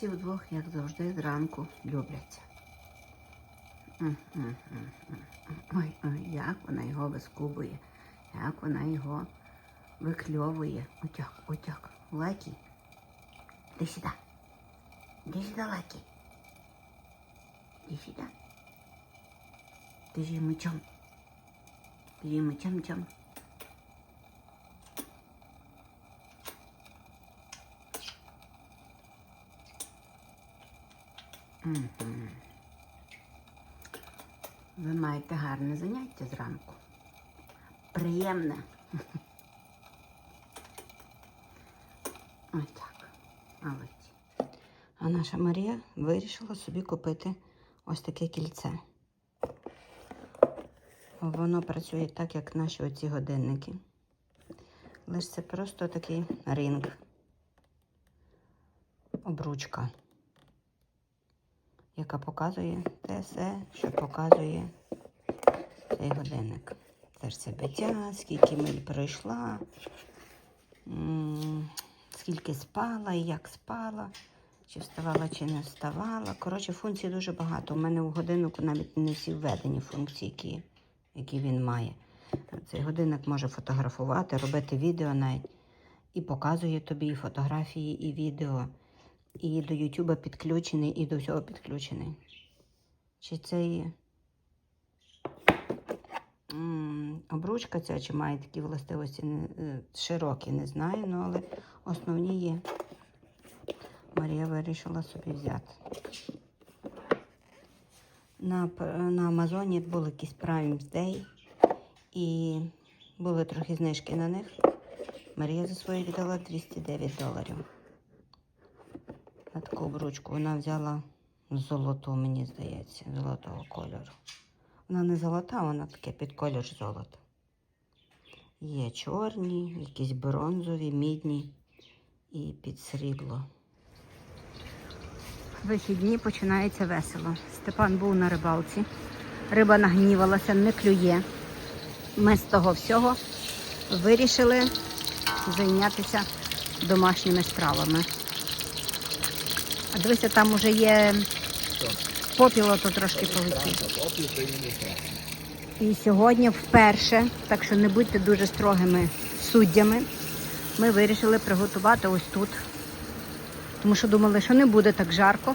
ці вдвох, як завжди, зранку любляться. Ой, ой, як вона його вискубує, як вона його викльовує. Отяк, отяк. Лакі. Іди сюди. Іди сюди, Лакі. Іди сюди. Ти ж йому чом. Ти ж чом-чом. Мгм. Ви маєте гарне заняття зранку. Приємне. Ось так. А наша Марія вирішила собі купити ось таке кільце. Воно працює так, як наші оці годинники. Лише це просто такий ринг. Обручка яка показує те все, що показує цей годинник. Серце биття, скільки миль пройшла, скільки спала і як спала, чи вставала, чи не вставала. Коротше, функцій дуже багато. У мене у годиннику навіть не всі введені функції, які, які він має. Цей годинник може фотографувати, робити відео навіть. І показує тобі і фотографії, і відео. І до Ютуба підключений, і до всього підключений. Чи це є обручка ця, чи має такі властивості е, широкі, не знаю, ну, але основні є. Марія вирішила собі взяти. На, на Амазоні були якісь Prime Day, і були трохи знижки на них. Марія за свої віддала 209 доларів. На таку обручку вона взяла золоту, мені здається, золотого кольору. Вона не золота, вона таке під колір золота. Є чорні, якісь бронзові, мідні і під срібло. Вихідні починається весело. Степан був на рибалці. Риба нагнівалася, не клює. Ми з того всього вирішили зайнятися домашніми справами. А дивися, там уже є попіло, то трошки полетів. І сьогодні вперше, так що не будьте дуже строгими суддями, ми вирішили приготувати ось тут. Тому що думали, що не буде так жарко.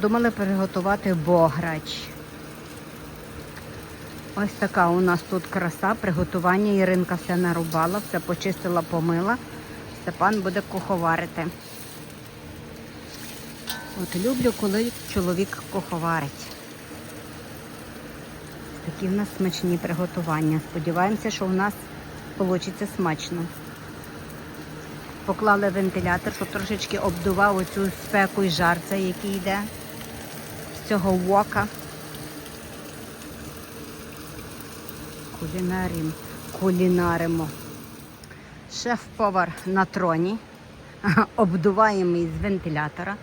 Думали приготувати бограч. Ось така у нас тут краса, приготування. Іринка все нарубала, все почистила, помила. Степан буде куховарити. От люблю, коли чоловік куховарить. Такі в нас смачні приготування. Сподіваємося, що в нас вийде смачно. Поклали вентилятор, щоб трошечки обдував оцю спеку і жар, який йде з цього вока. Кулінарім, кулінаримо. Шеф-повар на троні. Обдуваємо із вентилятора.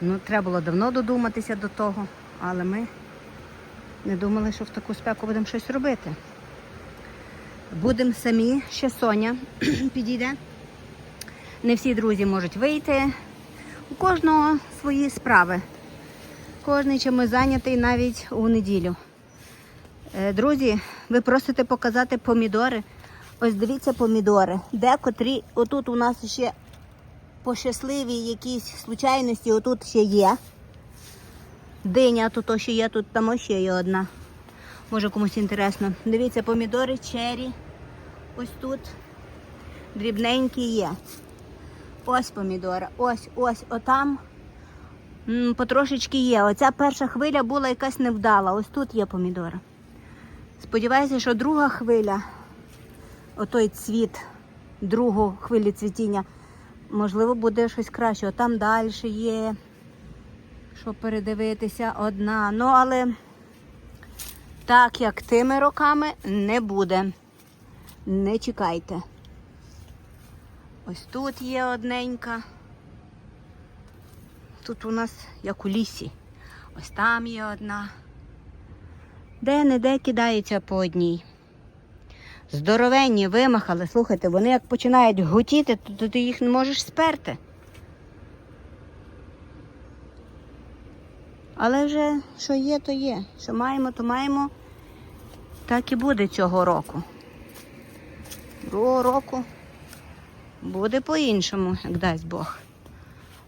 Ну, треба було давно додуматися до того, але ми не думали, що в таку спеку будемо щось робити. Будемо самі, ще Соня підійде. Не всі друзі можуть вийти. У кожного свої справи. Кожний чимось зайнятий навіть у неділю. Е, Друзі, ви просите показати помідори. Ось дивіться помідори. Декотрі, отут у нас ще по щасливій якійсь случайності, отут ще є. Диня тут ще є, тут там ще є одна. Може комусь інтересно. Дивіться, помідори, чері. Ось тут. Дрібненькі є. Ось помідори. Ось, ось, отам. Потрошечки є. Оця перша хвиля була якась невдала. Ось тут є помідори. Сподіваюся, що друга хвиля, отой цвіт, другу хвилі цвітіння, можливо, буде щось краще. Там далі є, що передивитися одна. Ну, але так як тими роками не буде. Не чекайте. Ось тут є одненька. Тут у нас як у лісі. Ось там є одна. Де-не-де кидається по одній. Здоровенні вимахали. Слухайте, вони як починають гутіти, то, то ти їх не можеш сперти. Але вже що є, то є. Що маємо, то маємо. Так і буде цього року. Другого року буде по-іншому, як дасть Бог.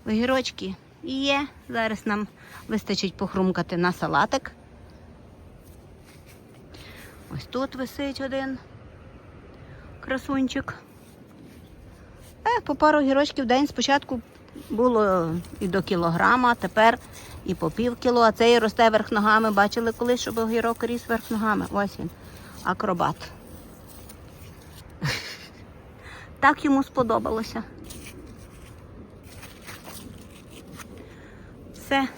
Огірочки є. Зараз нам вистачить похрумкати на салатик. Ось тут висить один красунчик. Е, по пару огірочків в день спочатку було і до кілограма, тепер і по пів кіло, а цей росте верх ногами. Бачили колись, щоб огірок ріс верх ногами. Ось він. Акробат. Так йому сподобалося. Все.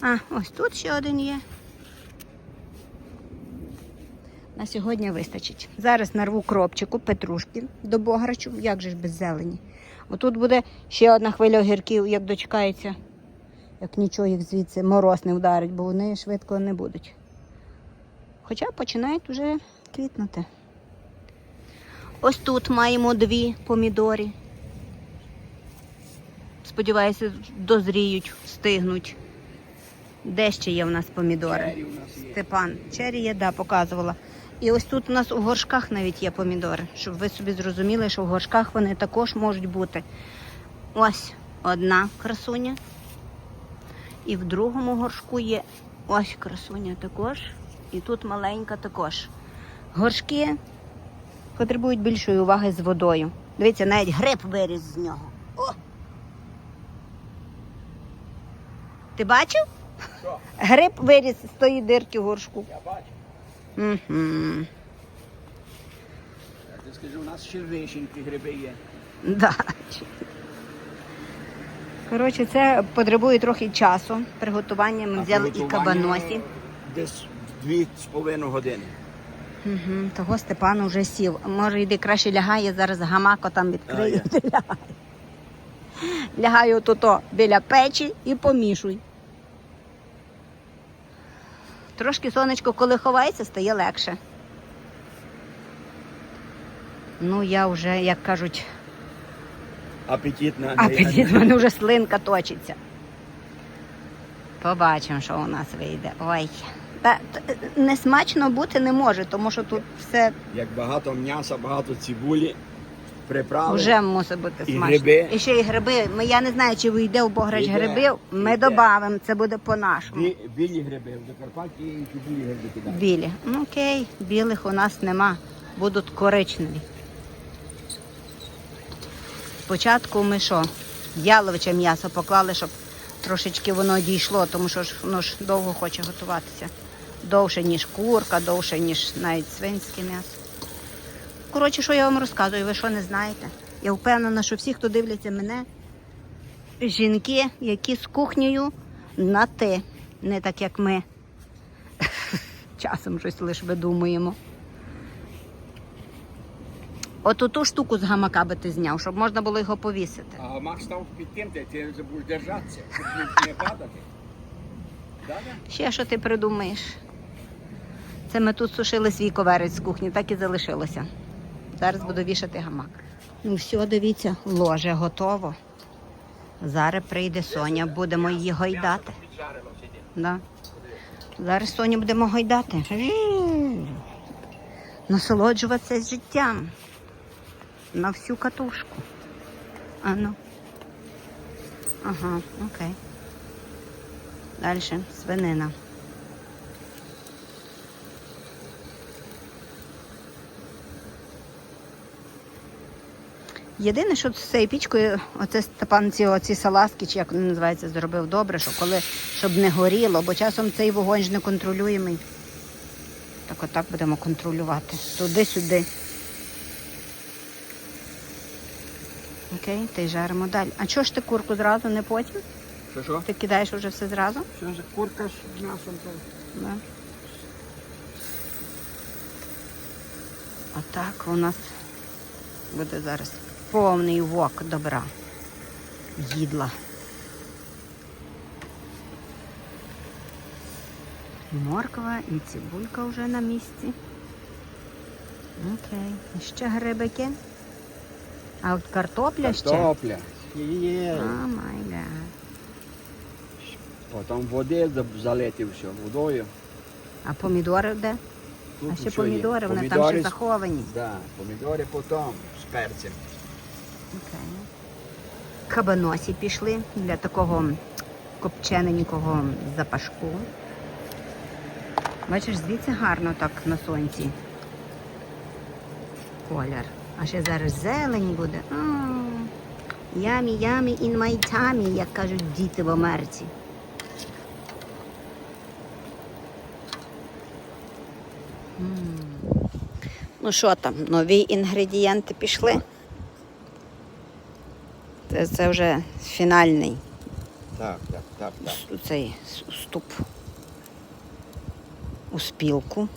А, ось тут ще один є. На сьогодні вистачить. Зараз нарву кропчику, петрушки до бограчу, як же ж без зелені. Отут буде ще одна хвиля огірків, як дочекається, як нічого їх звідси мороз не вдарить, бо вони швидко не будуть. Хоча починають вже квітнути. Ось тут маємо дві помідори. Сподіваюся, дозріють, встигнуть. Де ще є в нас помідори? Чері у нас є. Степан. Чері є, да, показувала. І ось тут у нас у горшках навіть є помідори, щоб ви собі зрозуміли, що в горшках вони також можуть бути. Ось одна красуня. І в другому горшку є ось красуня також. І тут маленька також. Горшки потребують більшої уваги з водою. Дивіться, навіть гриб виріс з нього. О! Ти бачив? Що? Гриб виріс з тої дирки в горшку. Я бачу. Угу. Я скажу, у нас ще вишеньки гриби є. Да. Коротше, це потребує трохи часу. Приготування ми взяли і кабаносі. Десь дві з половиною години. Угу. Того Степан уже сів. Може, йди краще лягає, зараз гамако там відкрию. А. Лягаю тут біля печі і помішуй. Трошки сонечко, коли ховається, стає легше. Ну, я вже, як кажуть, Апетитна. апетит, в мене вже слинка точиться. Побачимо, що у нас вийде. Ой. Та, т- не смачно бути не може, тому що тут все Як багато м'яса, багато цибулі, приправи. вже мусить бути І смачно. гриби. І ще й гриби. Ми, я не знаю, чи вийде у Бограч Іде, грибів. Ми іде. додамо, це буде по-нашому. Бі- білі гриби. В Закарпатті і білі гриби кидають. Білі. Ну окей, білих у нас нема. Будуть коричневі. Спочатку ми що? Яловиче м'ясо поклали, щоб трошечки воно дійшло, тому що ж воно ж довго хоче готуватися. Довше, ніж курка, довше, ніж навіть свинське м'ясо. Коротше, що я вам розказую, ви що не знаєте? Я впевнена, що всі, хто дивляться мене, жінки, які з кухнею на ти, не так як ми часом щось лише видумуємо. От ту штуку з гамака би ти зняв, щоб можна було його повісити. А гамак став під тим, ти, ти вже будеш держатися, щоб не- падати. Ще що ти придумаєш? Це ми тут сушили свій коверець з кухні, так і залишилося. Зараз буду вішати гамак. Ну все, дивіться, ложе готово. Зараз прийде Соня, будемо її гойдати. Да. Зараз Соню будемо гойдати. Насолоджуватися життям. На всю катушку. А ну. Ага, окей. Далі свинина. Єдине, що з цією пічкою, оце Степан ці оці салазки, чи як вони називаються, зробив добре, що коли щоб не горіло, бо часом цей вогонь ж не контролюємий. Так отак будемо контролювати. Туди-сюди. Окей, та й жаримо далі. А чого ж ти курку зразу, не потім? Що що? Ти кидаєш уже все зразу? Що за курка з м'ясом? то? Да. Отак у нас буде зараз повний вок добра. Їдла. Морква і цибулька вже на місці. Окей. І ще грибики. А от картопля ще. Картопля. Є. О май гад. Потім води за- залити все водою. А помідори де? Тут А ще все є. помідори, вони там ще заховані. Да, помідори потім з перцем. Окей. Кабаносі пішли для такого копчененького запашку. Бачиш, звідси гарно так на сонці. Колір. А ще зараз зелень буде. Ямі, ямі in my як кажуть діти в Америці. Ну що там, нові інгредієнти пішли? Це, це вже фінальний Так, так, так, так. цей вступ у спілку.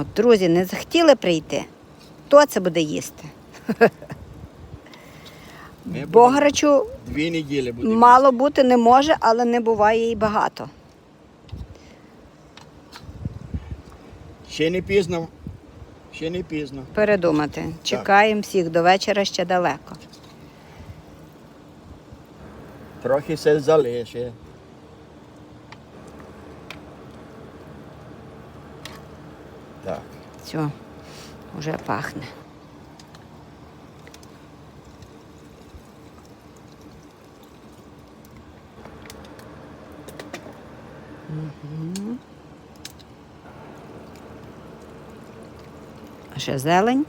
От, друзі, не захотіли прийти? Хто це буде їсти? Бограчу Дві неділі будемо. мало бути не може, але не буває і багато. Ще не пізно. Ще не пізно. Передумати. Чекаємо всіх до вечора ще далеко. Трохи все залишить. Так. Все, вже пахне. Мгм. Ще зелень,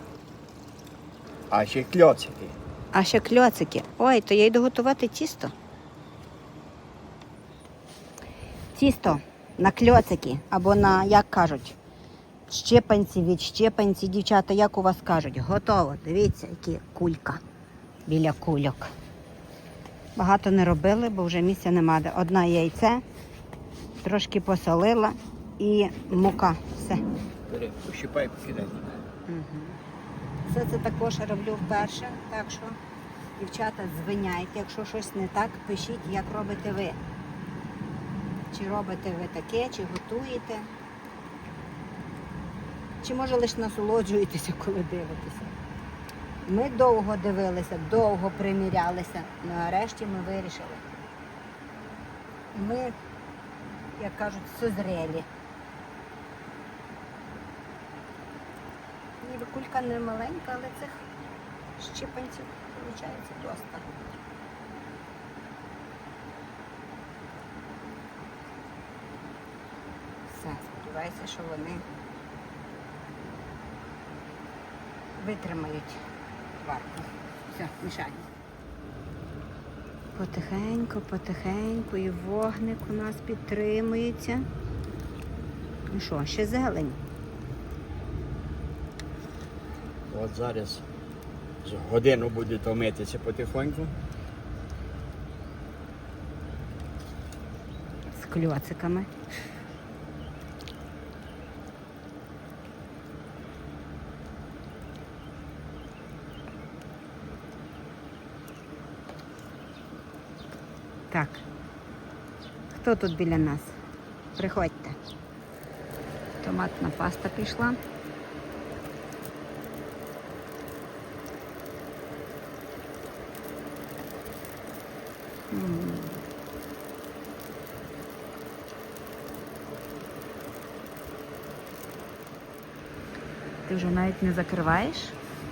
А ще кльоцики. а ще кльоцики. Ой, то я йду готувати тісто. Тісто на кльоцики або на, як кажуть, щепанці від щепанці, дівчата, як у вас кажуть, готово. Дивіться, які кулька біля кульок. Багато не робили, бо вже місця нема. де. Одна яйце, трошки посолила і мука. Все. Бери, пощипай, покидай. Все це також роблю вперше, так що, дівчата, звиняйте, якщо щось не так, пишіть, як робите ви. Чи робите ви таке, чи готуєте, чи може лише насолоджуєтеся, коли дивитеся. Ми довго дивилися, довго примірялися, нарешті ми вирішили. Ми, як кажуть, созрелі. Кулька не маленька, але цих щепанців виходить доста. Все, сподіваюся, що вони витримають варку. Все, мішаємо. Потихеньку, потихеньку, і вогник у нас підтримується. Ну що, ще зелень. От зараз годину буде томитися потихоньку. з кльоциками. Так. Хто тут біля нас? Приходьте. Томатна паста пішла. Ти вже навіть не закриваєш?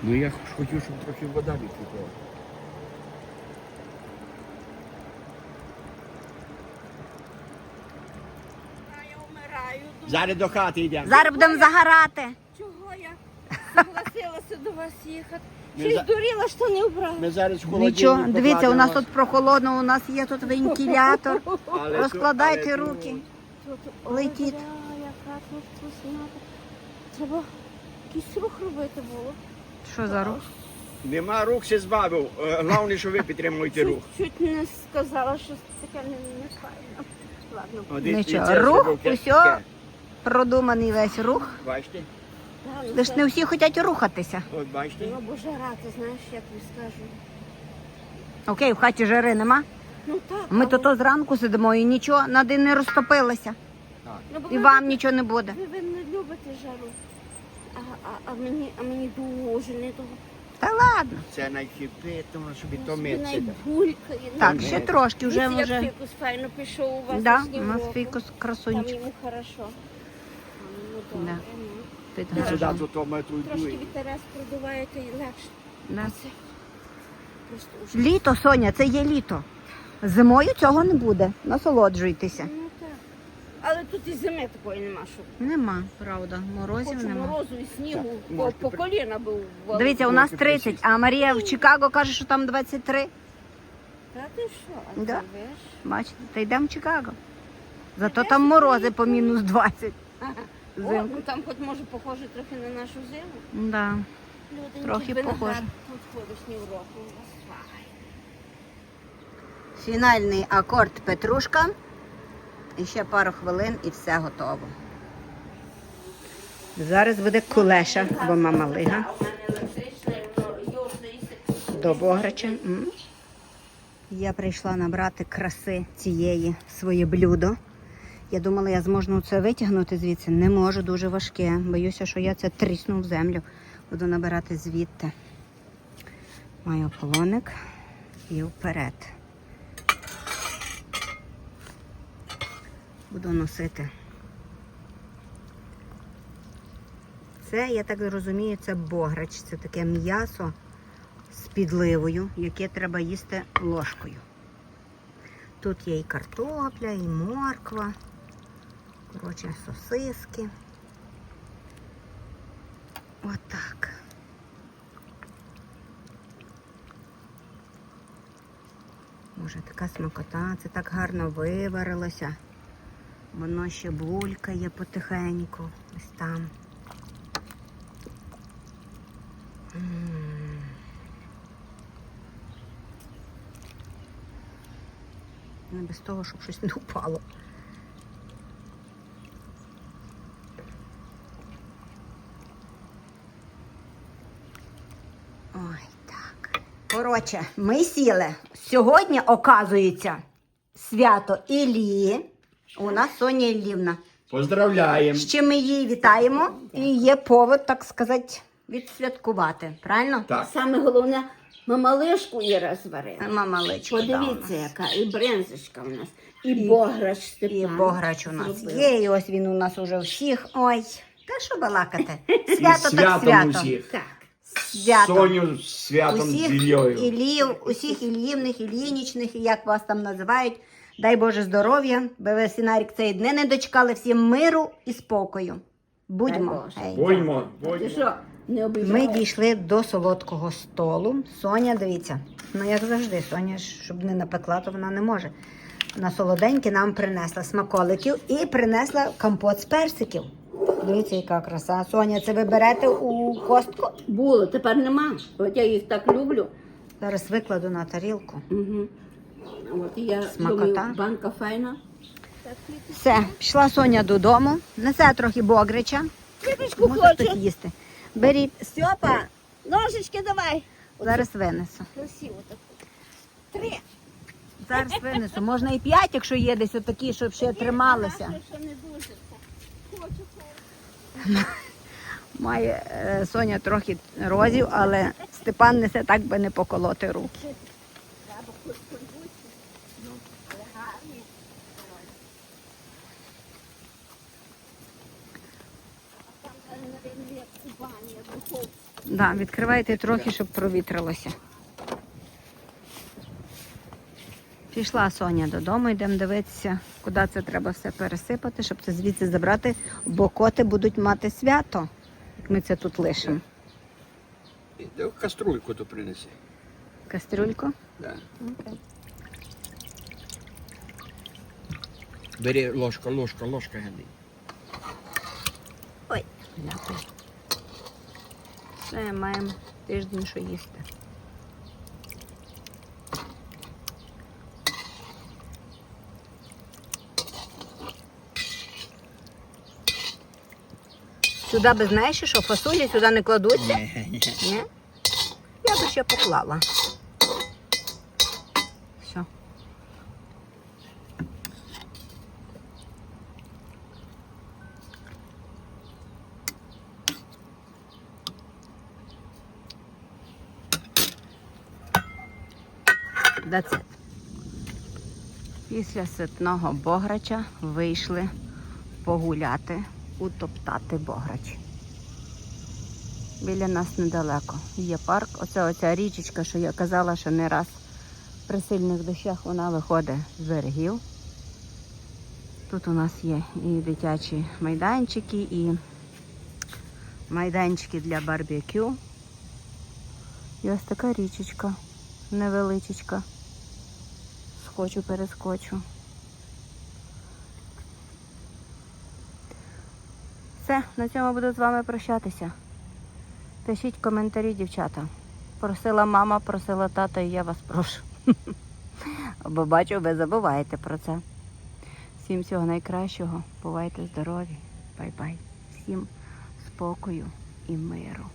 Ну я хотів, щоб трохи вода. Я вмираю. Зараз до хати йдемо. Зараз будемо загорати. чого я согласилася до вас їхати? Ми Чи за- здуріла, що не вбрала? Ми зараз в холодильник Нічого, дивіться, у нас покладемо. тут прохолодно, у нас є тут вентилятор. Але Розкладайте але руки. Тут, Летіть. Ой, яка тут вкусняка. Треба якийсь рух робити було. Що за рух? Нема рук, ще збавив. Е, Головне, що ви підтримуєте рух. Чуть, не сказала, що таке не, не файно. Ладно. Один Нічого, рух, зробив, усьо. Продуманий весь рух. Бачите? Да, ну, Лиш це- не всі хочуть рухатися. От бачите? Ну, бо жара, ти знаєш, я тобі скажу. Окей, в хаті жари нема. Ну так. Ми але- тут зранку сидимо і нічого на день не розтопилося. Ну, бо І ви- вам нічого не буде. Ви, ви не любите жару. А, мені, а мені дуже не того. Та ладно. Це найхіпи, тому собі то Собі миться. найбулькає. Так, ще трошки, вже Дивіться, вже. фікус файно пішов у вас Да, у нас фікус Там красунчик йому хорошо. Там йому Да. добре, ну. під І сюди гаражом. то то ми тут Трошки вітерець продуває, то й легше. Да. Просто ужас. Літо, Соня, це є літо. Зимою цього не буде. Насолоджуйтеся. Ну. Але тут і зими такої нема, щоб Нема, правда, морозів Хочу нема. морозу і снігу, Так, по, можете по при- коліна був. валив. Дивіться, у нас 30, а Марія в Чикаго каже, що там 23. Та ти що? А Да. ти виш? Бачите, та йдемо в Чикаго. Зато там морози по мінус 20. Ага. О, Взимку. ну там хоч може похоже трохи на нашу зиму. Да. Люди, Трохи виноград похоже. Тут ходиш ні в року. Фінальний акорд Петрушка. І ще пару хвилин і все готово. Зараз буде кулеша або мамалига А у мене електричне, воно йосне і до бограча. Я прийшла набрати краси цієї своє блюдо. Я думала, я зможу це витягнути звідси. Не можу, дуже важке. Боюся, що я це трісну в землю. Буду набирати звідти. Маю полоник і вперед. Буду носити. Це, я так розумію, це бограч. Це таке м'ясо з підливою, яке треба їсти ложкою. Тут є і картопля, і морква, коротше, сосиски. Отак. Боже, така смакота, це так гарно виварилося. Воно ще булькає потихеньку. Ось там. Не без того, щоб щось не упало. Ой, так. Коротше, ми сіли. Сьогодні, оказується, свято Ілії. У нас Соня Іллівна. Поздравляємо. Чим ми її вітаємо. І є повод, так сказати, відсвяткувати. Правильно? Так. Саме головне, мамалишку Іра зварила. Мама Личко. да, у Подивіться, нас. яка і брензочка в нас, і, бограч Степан. І бограч у нас зробив. є, і ось він у нас уже всіх. Ой, та що балакати? Свято так святом свято. усіх. Так. Свято. Соню з святом Усіх з Іллею. Іллів, усіх Іллівних, Іллінічних, і як вас там називають. Дай Боже здоров'я, бо ви цієї дни не дочекали всім миру і спокою. Будьмо. Дай Будьмо, будьмо. що, не Ми дійшли до солодкого столу. Соня, дивіться, ну як завжди, Соня, щоб не напекла, то вона не може. На солоденьке нам принесла смаколиків і принесла компот з персиків. Дивіться, яка краса. Соня, це ви берете у костку? Було, тепер нема. От я їх так люблю. Зараз викладу на тарілку. Угу. От і я Смакота. думаю, банка файна. Все, пішла Соня додому, несе трохи богрича. Може хоче. хтось їсти. Беріть, Степа, ножички давай. зараз винесу. Красиво так. Три. Зараз винесу. Можна і п'ять, якщо є десь отакі, щоб ще трималися. Що не дуже. Хочу, хочу. Має е, Соня трохи розів, але Степан несе так би не поколоти руки. Треба хоч подбути. Ну, але гарні. А там, наверное, як у бані, як у духовці. Да, відкривайте трохи, щоб провітрилося. Пішла Соня додому, йдемо дивитися, куди це треба все пересипати, щоб це звідси забрати, бо коти будуть мати свято, як ми це тут лишимо. Каструльку то принеси. Кастрюльку. Да. Окей. Бери ложка, ложка, ложка, Генрій. Ой, дякую. Все, маємо тиждень, що їсти. Сюди би знаєш, що фасолі сюди не кладуться? Ні, ні. Ні? Я би ще поклала. Все. That's it. Після ситного бограча вийшли погуляти, утоптати бограч. Біля нас недалеко. Є парк. Оце оця річечка, що я казала, що не раз при сильних дощах вона виходить з берегів. Тут у нас є і дитячі майданчики, і майданчики для барбекю. І ось така річечка невеличечка. Схочу, перескочу. Все, на цьому буду з вами прощатися. Пишіть коментарі, дівчата. Просила мама, просила тата, і я вас прошу. Бо бачу, ви забуваєте про це. Всім всього найкращого. Бувайте здорові. Бай-бай. Всім спокою і миру.